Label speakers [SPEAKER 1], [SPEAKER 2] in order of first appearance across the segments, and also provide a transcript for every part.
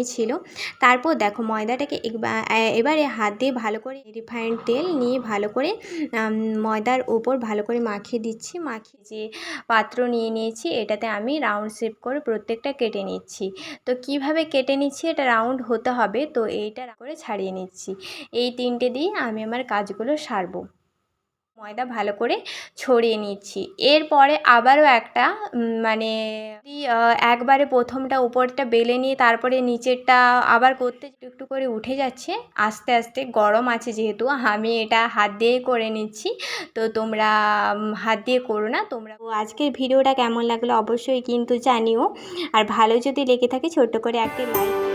[SPEAKER 1] পরিমাণই ছিল। তারপর দেখো ময়দাটাকে এবারে হাত দিয়ে ভালো করে রিফাইন্ড তেল নিয়ে ভালো করে ময়দার উপর ভালো করে মাখিয়ে দিচ্ছি। মাখিয়ে যে পাত্র নিয়ে নিয়েছি, এটাতে আমি রাউন্ড শেপ করে প্রত্যেকটা কেটে নিচ্ছি। তো কীভাবে কেটে নিচ্ছি এটা রাউন্ড হতে হবে, তো এইটা করে ছাড়িয়ে নিচ্ছি। এই তিনটে দিয়ে আমি আমার কাজগুলো সারবো। ময়দা ভালো করে ছড়িয়ে নিচ্ছি। এরপরে আবারও একটা মানে একবারে প্রথমটা উপরটা বেলে নিয়ে তারপরে নিচেরটা আবার করতে একটু করে উঠে যাচ্ছে, আস্তে আস্তে গরম আছে যেহেতু, আমি এটা হাত দিয়ে করে নিচ্ছি। তো তোমরা হাত দিয়ে করো না, তোমরা আজকের ভিডিওটা কেমন লাগল অবশ্যই কিন্তু জানিও। আর ভালো যদি লেগে থাকে ছোট্ট করে একটা like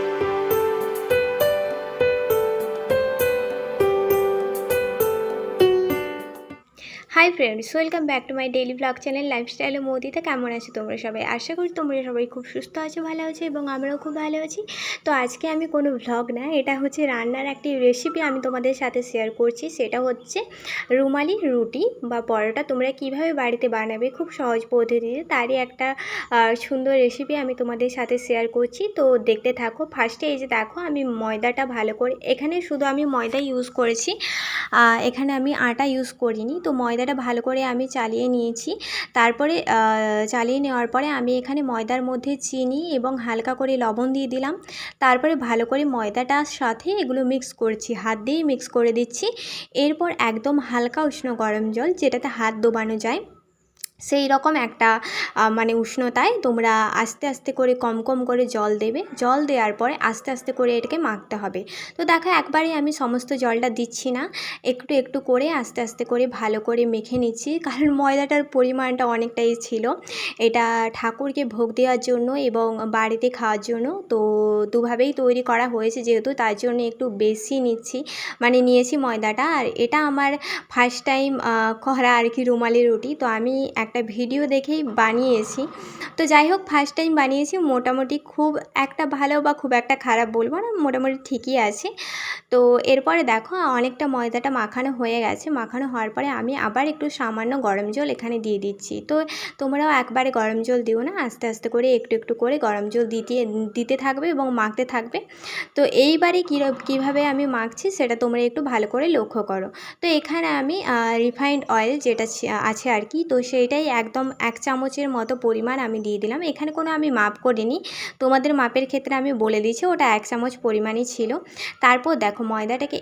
[SPEAKER 1] hi friends welcome back to my daily blog channel লাইফস্টাইলে মোদিতে কেমন আছো তোমরা সবাই? আশা করি তোমরা সবাই খুব সুস্থ আছো, ভালো আছো এবং আমরাও খুব ভালো আছি। তো আজকে আমি কোনো ভ্লগ না, এটা হচ্ছে রান্নার একটি রেসিপি আমি তোমাদের সাথে শেয়ার করছি, সেটা হচ্ছে রুমালি রুটি বা পরোটা তোমরা কীভাবে বাড়িতে বানাবে খুব সহজ পদ্ধতিতে, তারই একটা সুন্দর রেসিপি আমি তোমাদের সাথে শেয়ার করছি। তো দেখতে থাকো ফার্স্টে এই যে দেখো, আমি ময়দাটা ভালো করে, এখানে শুধু আমি ময়দা ইউজ করেছি এখানে আমি আটা ইউজ করিনি, তো ময়দাটা ভালো করে আমি চালিয়ে নিয়েছি। তারপরে চালিয়ে নেওয়ার পরে আমি এখানে ময়দার মধ্যে চিনি এবং হালকা করে লবণ দিয়ে দিলাম। তারপরে ভালো করে ময়দাটার সাথে এগুলো মিক্স করছি, হাত দিয়েই মিক্স করে দিচ্ছি। এরপর একদম হালকা উষ্ণ গরম জল, যেটাতে হাত ডোবানো যায়। সেই রকম একটা মানে উষ্ণতায় তোমরা আস্তে আস্তে করে কম কম করে জল দেবে। জল দেওয়ার পরে আস্তে আস্তে করে এটাকে মাখতে হবে। তো দেখো একবারে আমি সমস্ত জলটা দিচ্ছি না। একটু একটু করে আস্তে আস্তে করে ভালো করে মেখে নিচ্ছি। কারণ ময়দাটার পরিমাণটা অনেকটাই ছিল। এটা ঠাকুরকে ভোগ দেওয়ার জন্য এবং বাড়িতে খাওয়ার জন্য। তো দুভাবেই তৈরি করা হয়েছে যেহেতু তার জন্য একটু বেশি নিচ্ছি। মানে নিয়েছি ময়দাটা। আর এটা আমার ফার্স্ট টাইম করা আর কি রুমালি রুটি। তো আমি একটা ভিডিও দেখেই বানিয়েছি। তো যাই হোক ফার্স্ট টাইম বানিয়েছি, মোটামুটি খুব একটা ভালো বা খুব একটা খারাপ বলব না, মোটামুটি ঠিকই আছে। তো এরপরে দেখো, অনেকটা ময়দাটা মাখানো হয়ে গেছে। মাখানো হওয়ার পরে আমি আবার একটু সামান্য গরম জল এখানে দিয়ে দিচ্ছি। তো তোমরাও একবারে গরম জল দিও না, আস্তে আস্তে করে একটু একটু করে গরম জল দিতে দিতে থাকবে এবং মাখতে থাকবে। তো এইবারে কী কীভাবে আমি মাখছি সেটা তোমরা একটু ভালো করে লক্ষ্য করো। তো এখানে আমি রিফাইন্ড অয়েল যেটা আছে আর কি, তো সেইটাই একদম এক চামচের মতো পরিমাণ আমি দিয়ে দিলাম। এখানে কোনো আমি মাপ করিনি। তোমাদের মাপের ক্ষেত্রে আমি বলে দিয়েছি, ওটা এক চামচ পরিমাণই ছিল। তারপর দেখো ময়দাটাকে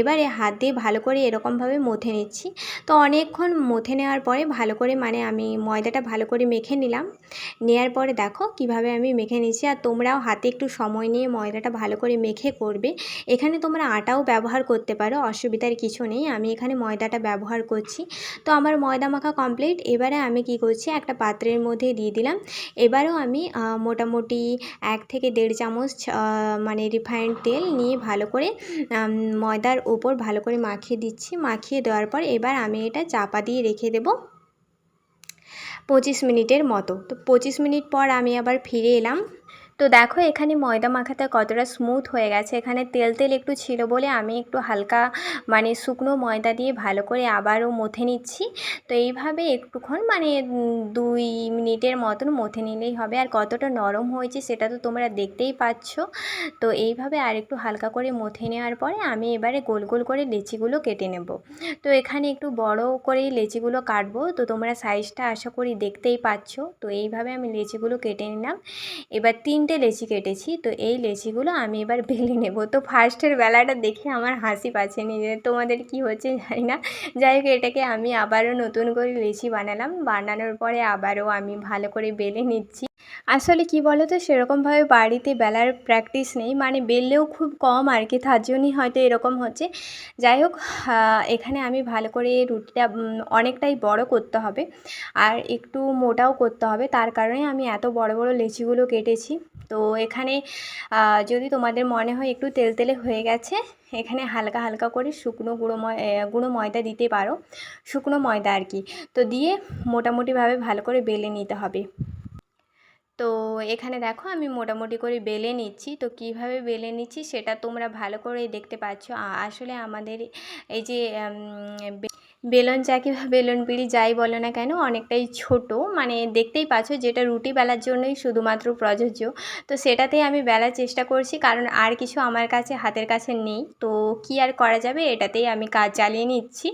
[SPEAKER 1] এবারে হাত দিয়ে ভালো করে এরকমভাবে মথে নিচ্ছি। তো অনেকক্ষণ মথে নেওয়ার পরে ভালো করে মানে আমি ময়দাটা ভালো করে মেখে নিলাম। নেওয়ার পরে দেখো কীভাবে আমি মেখে নিচ্ছি। আর তোমরাও হাতে একটু সময় নিয়ে ময়দাটা ভালো করে মেখে করবে। এখানে তোমরা আটাও ব্যবহার করতে পারো, অসুবিধার কিছু নেই। আমি এখানে ময়দাটা ব্যবহার করছি। তো আমার ময়দা মাখা কমপ্লিট এবারে আমি কি করছি? একটা পাত্রের মধ্যে দিয়ে দিলাম। এবারেও আমি মোটামুটি এক থেকে দেড় চামচ মানে রিফাইন্ড তেল নিয়ে ভালো করে ময়দার ওপর ভালো করে মাখিয়ে দিচ্ছি। মাখিয়ে দেওয়ার পর এবার আমি এটা চাপা দিয়ে রেখে দেবো পঁচিশ মিনিটের মতো। তো পঁচিশ মিনিট পর আমি আবার ফিরে এলাম। তো দেখো এখানে ময়দা মাখাটা কতটা স্মুথ হয়ে গেছে। এখানে তেল তেল একটু ছিল বলে আমি একটু হালকা মানে শুকনো ময়দা দিয়ে ভালো করে আবারও মথে নিচ্ছি। তো এইভাবে একটুক্ষণ মানে দুই মিনিটের মতন মথে নিলেই হবে। আর কতটা নরম হয়েছে সেটা তো তোমরা দেখতেই পাচ্ছ। তো এইভাবে আর একটু হালকা করে মথে নেওয়ার পরে আমি এবারে গোল গোল করে লেচিগুলো কেটে নেব। তো এখানে একটু বড় করেই লেচিগুলো কাটবো। তো তোমরা সাইজটা আশা করি দেখতেই পাচ্ছ। তো এইভাবে আমি লেচিগুলো কেটে নিলাম। এবার তিনটে লেচি কেটেছি, তো এই লেচিগুলো আমি এবার বেলে নেব। তো ফার্স্টের বেলাটা দেখে আমার হাসি পাচ্ছে নিজে তোমাদের কি হচ্ছে জানি না। যাই হোক, এটাকে আমি আবারও নতুন করে লেচি বানালাম। বানানোর পরে আবারও আমি ভালো করে বেলে নিচ্ছি। আসলে কি বলো তো সেরকমভাবে বাড়িতে বেলার প্র্যাকটিস নেই। মানে বেললেও খুব কম আর কি তার জন্যই হয়তো এরকম হচ্ছে। যাই হোক এখানে আমি ভালো করে রুটিটা অনেকটাই বড় করতে হবে। আর একটু মোটাও করতে হবে। তার কারণে আমি এত বড় বড় লেচিগুলো কেটেছি। তো এখানে যদি তোমাদের মনে হয় একটু তেলতেলে হয়ে গেছে, এখানে হালকা হালকা করে শুকনো গুঁড়ো ময় গুঁড়ো ময়দা দিতে পারো। শুকনো ময়দা আর কি তো দিয়ে মোটামুটিভাবে ভালো করে বেলে নিতে হবে। তো এখানে দেখো আমি মোটামুটি করে বেলে নিচ্ছি। তো কীভাবে বেলে নিচ্ছি সেটা তোমরা ভালো করে দেখতে পাচ্ছ। আসলে আমাদের এই যে বেলন চাকি বা বেলন পিড়ি যাই বলো না কেন অনেকটাই ছোট। মানে দেখতেই পাচ্ছ যেটা রুটি বেলার জন্যই শুধুমাত্র প্রযোজ্য। তো সেটাতেই আমি বেলার চেষ্টা করছি কারণ আর কিছু আমার কাছে, হাতের কাছে নেই। তো কি আর করা যাবে এটাতেই আমি কাজ চালিয়ে নিচ্ছি।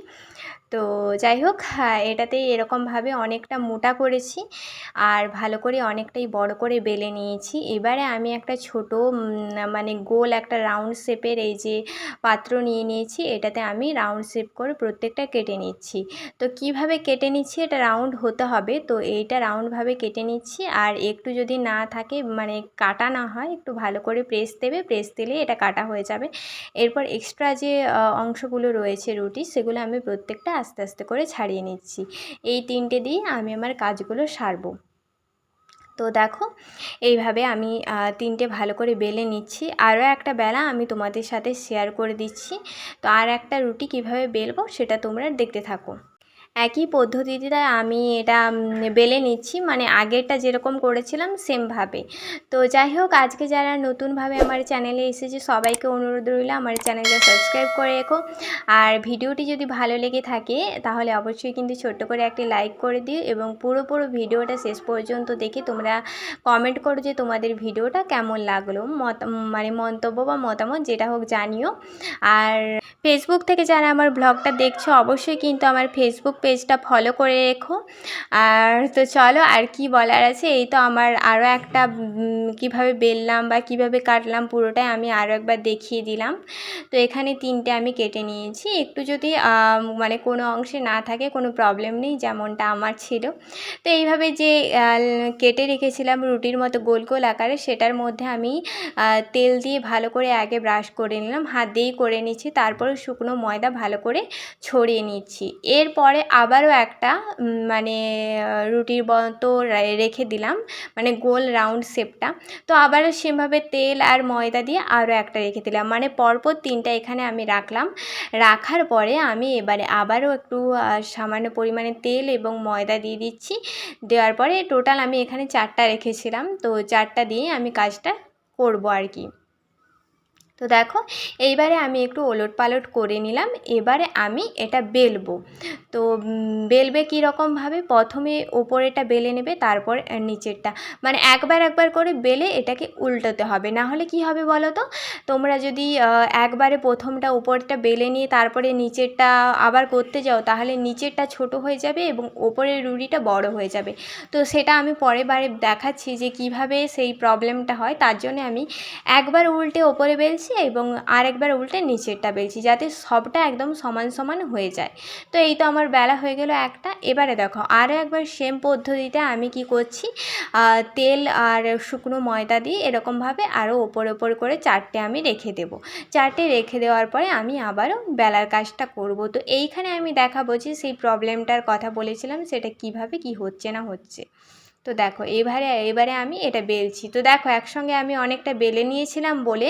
[SPEAKER 1] তো যাই হোক হ্যাঁ এটাতেই এরকমভাবে অনেকটা মোটা করেছি আর ভালো করে অনেকটাই বড় করে বেলে নিয়েছি। এবারে আমি একটা ছোট মানে গোল একটা রাউন্ড শেপের এই যে পাত্র নিয়ে নিয়েছি, এটাতে আমি রাউন্ড শেপ করে প্রত্যেকটা কেটে নিচ্ছি। তো কীভাবে কেটে নিচ্ছি এটা রাউন্ড হতে হবে, তো এইটা রাউন্ডভাবে কেটে নিচ্ছি আর একটু যদি না থাকে মানে কাটা না হয়, একটু ভালো করে প্রেস দেবে, প্রেস দিলে এটা কাটা হয়ে যাবে। এরপর এক্সট্রা যে অংশগুলো রয়েছে রুটি সেগুলো আমি প্রত্যেকটা আস্তে আস্তে করে ছাড়িয়ে নিচ্ছি। এই তিনটে দিয়ে আমি আমার কাজগুলো সারবো। তো দেখো, এইভাবে আমি তিনটে ভালো করে বেলে নিচ্ছি। আরও একটা বেলা আমি তোমাদের সাথে শেয়ার করে দিচ্ছি। তো আর একটা রুটি কীভাবে বেলবো সেটা তোমরা দেখতে থাকো। একই পদ্ধতিতে আমি এটা বেলে নিচ্ছি। মানে আগেরটা যেরকম করেছিলাম, সেমভাবে। তো যাই হোক, আজকে যারা নতুনভাবে আমার চ্যানেলে এসেছে, সবাইকে অনুরোধ রইল আমার চ্যানেলটা সাবস্ক্রাইব করে রেখো। আর ভিডিওটি যদি ভালো লেগে থাকে, তাহলে অবশ্যই কিন্তু ছোট্ট করে একটি লাইক করে দিও এবং পুরো পুরো ভিডিওটা শেষ পর্যন্ত দেখে তোমরা কমেন্ট করো যে তোমাদের ভিডিওটা কেমন লাগল, মত মানে মন্তব্য বা মতামত, যেটা হোক জানিও। আর ফেসবুক থেকে যারা আমার ব্লগটা দেখছ, অবশ্যই কিন্তু আমার ফেসবুক পেজটা ফলো করে রেখো। আর তো চলো, আর কি বলার আছে? এই তো আমার আরও একটা কীভাবে বেললাম বা কীভাবে কাটলাম পুরোটাই আমি আরও একবার দেখিয়ে দিলাম। তো এখানে তিনটে আমি কেটে নিয়েছি। একটু যদি মানে কোনো অংশে না থাকে, কোনো প্রবলেম নেই, যেমনটা আমার ছিল। তো এইভাবে যে কেটে রেখেছিলাম রুটির মতো গোল গোল আকারে, সেটার মধ্যে আমি তেল দিয়ে ভালো করে আগে ব্রাশ করে নিলাম। হাত দিয়েই করে নিচ্ছি। তারপরে শুকনো ময়দা ভালো করে ছড়িয়ে নিচ্ছি। এরপরে আবারও একটা মানে রুটির মতো রেখে দিলাম মানে গোল রাউন্ড শেপটা। তো আবারও সেভাবে তেল আর ময়দা দিয়ে আরও একটা রেখে দিলাম। মানে পরপর তিনটা এখানে আমি রাখলাম। রাখার পরে আমি এবারে আবারও একটু সামান্য পরিমাণে তেল এবং ময়দা দিয়ে দিচ্ছি। দেওয়ার পরে টোটাল আমি এখানে চারটা রেখেছিলাম। তো চারটা দিয়ে আমি কাজটা করব আর কি। তো দেখো, এইবারে আমি একটু ওলট পালট করে নিলাম। এবারে আমি এটা বেলবো। তো বেলবে কীরকমভাবে প্রথমে ওপরেটা বেলে নেবে, তারপর নিচেরটা। মানে একবার একবার করে বেলে এটাকে উল্টোতে হবে। না হলে কি হবে বলো তো? তোমরা যদি একবারে প্রথমটা উপরটা বেলে নিয়ে তারপরে নিচেরটা আবার করতে যাও, তাহলে নিচেরটা ছোট হয়ে যাবে এবং ওপরের রুটিটা বড় হয়ে যাবে। তো সেটা আমি পরের বারে দেখাচ্ছি যে কীভাবে সেই প্রবলেমটা হয়। তার জন্য আমি একবার উল্টে ওপরে বেলছি এবং আরেকবার উল্টে নিচেরটা বেলছি যাতে সবটা একদম সমান সমান হয়ে যায়। তো এই তো আমার বেলা হয়ে গেল একটা। এবারে দেখো, আরও একবার সেম পদ্ধতিতে আমি কি করছি? তেল আর শুকনো ময়দা দিয়ে এরকমভাবে আরও ওপর ওপর করে চারটে আমি রেখে দেবো। চারটে রেখে দেওয়ার পরে আমি আবারও বেলার কাজটা করব। তো এইখানে আমি দেখাবো যে সেই প্রবলেমটার কথা বলেছিলাম, সেটা কীভাবে কি হচ্ছে না হচ্ছে। তো দেখো, এবারে এবারে আমি এটা বেলছি। তো দেখো, একসঙ্গে আমি অনেকটা বেলে নিয়েছিলাম বলে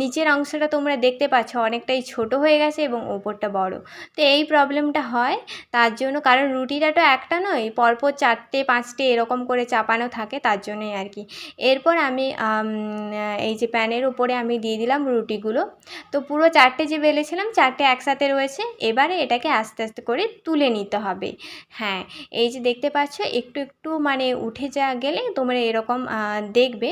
[SPEAKER 1] নিচের অংশটা তোমরা দেখতে পাচ্ছ, অনেকটাই ছোট হয়ে গেছে এবং ওপরটা বড়। তো এই প্রবলেমটা হয়, তার জন্য কারণ রুটিটা তো একটা নয়, পরপর চারটে, পাঁচটে এরকম করে চাপানো থাকে, তার জন্যই আর কি। এরপর আমি এই যে প্যানের উপরে আমি দিয়ে দিলাম রুটিগুলো। তো পুরো চারটে যে বেলেছিলাম, চারটে একসাথে রয়েছে, এবারে এটাকে আস্তে আস্তে করে তুলে নিতে হবে। হ্যাঁ এই যে দেখতে পাচ্ছ, একটু একটু মানে উঠে যা গেলে তোমরা এরকম দেখবে।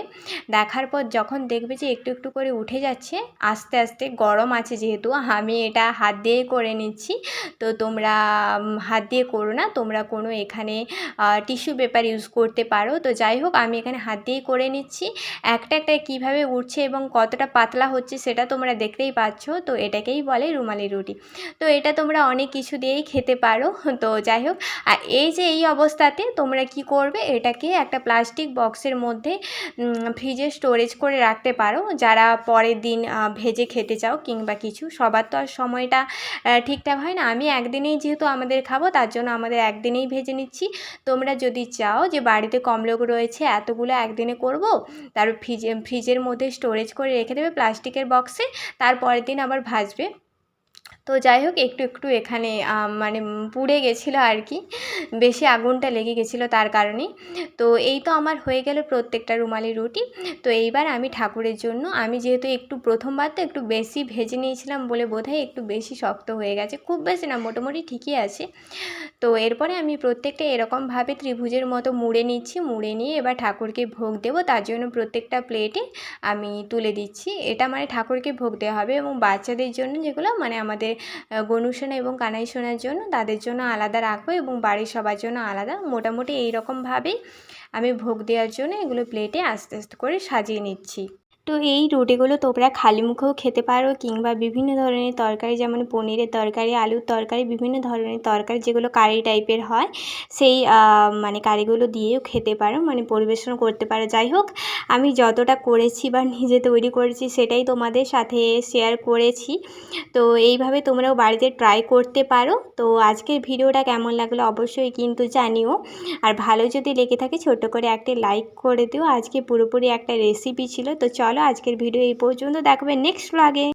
[SPEAKER 1] দেখার পর যখন দেখবে যে একটু একটু করে উঠে যাচ্ছে, আস্তে আস্তে গরম আছে যেহেতু, আমি এটা হাত দিয়ে করে নিচ্ছি। তো তোমরা হাত দিয়ে করো না, তোমরা কোনো এখানে টিস্যু পেপার ইউজ করতে পারো। তো যাই হোক, আমি এখানে হাত দিয়েই করে নিচ্ছি। একটা একটা কীভাবে উঠছে এবং কতটা পাতলা হচ্ছে সেটা তোমরা দেখতেই পাচ্ছ। তো এটাকেই বলে রুমালি রুটি। তো এটা তোমরা অনেক কিছু দিয়েই খেতে পারো। তো যাই হোক, আর এই যে এই অবস্থাতে তোমরা কি করবে, এটা এটাকে একটা প্লাস্টিক বক্সের মধ্যে ফ্রিজে স্টোরেজ করে রাখতে পারো। যারা পরের দিন ভেজে খেতে চাও কিংবা কিছু, সবার তো আর সময়টা ঠিকঠাক হয় না। আমি একদিনেই যেহেতু আমাদের খাব, তার জন্য আমাদের একদিনেই ভেজে নিচ্ছি। তোমরা যদি চাও যে বাড়িতে কম লোক রয়েছে, এতগুলো একদিনে করব, তার ফ্রিজে ফ্রিজের মধ্যে স্টোরেজ করে রেখে দেবে প্লাস্টিকের বক্সে তারপরের দিন আবার ভাজবে। তো যাই হোক, একটু একটু এখানে মানে পুড়ে গেছিল আর কি। বেশি আগুনটা লেগে গেছিল তার কারণেই। তো এই তো আমার হয়ে গেল প্রত্যেকটা রুমালি রুটি। তো এইবার আমি ঠাকুরের জন্য, আমি যেহেতু একটু প্রথমবার তো একটু বেশি ভেজে নিয়েছিলাম বলে বোধহয় একটু বেশি শক্ত হয়ে গেছে। খুব বেশি না, মোটামুটি ঠিকই আছে। তো এরপরে আমি প্রত্যেকটা এরকমভাবে ত্রিভুজের মতো মুড়ে নিচ্ছি, মুড়ে নিয়ে এবার ঠাকুরকে ভোগ দেবো। তার জন্য প্রত্যেকটা প্লেটে আমি তুলে দিচ্ছি। এটা মানে ঠাকুরকে ভোগ দেওয়া হবে এবং বাচ্চাদের জন্য যেগুলো মানে আমাদের গনুসোনা এবং কানাই সোনার জন্য তাদের জন্য আলাদা রাখব এবং বাড়ির সবার জন্য আলাদা। মোটামুটি এই রকমভাবেই আমি ভোগ দেওয়ার জন্য এগুলো প্লেটে আস্তে আস্তে করে সাজিয়ে নিচ্ছি। তো এই রুটিগুলো তোমরা খালি মুখেও খেতে পারো কিংবা বিভিন্ন ধরনের তরকারি, যেমন পনিরের তরকারি, আলুর তরকারি, বিভিন্ন ধরনের তরকারি, যেগুলো কারি টাইপের হয়, সেই মানে কারিগুলো দিয়েও খেতে পারো মানে পরিবেশন করতে পারো। যাই হোক, আমি যতটা করেছি বা নিজে তৈরি করেছি সেটাই তোমাদের সাথে শেয়ার করেছি। তো এইভাবে তোমরাও বাড়িতে ট্রাই করতে পারো। তো আজকের ভিডিওটা কেমন লাগল অবশ্যই কিন্তু জানিও। আর ভালো যদি লেগে থাকে ছোট করে একটা লাইক করে দিও। আজকে পুরোপুরি একটা রেসিপি ছিল। তো চলো আজকের ভিডিও এই পর্যন্ত। দেখবে নেক্সট ব্লগে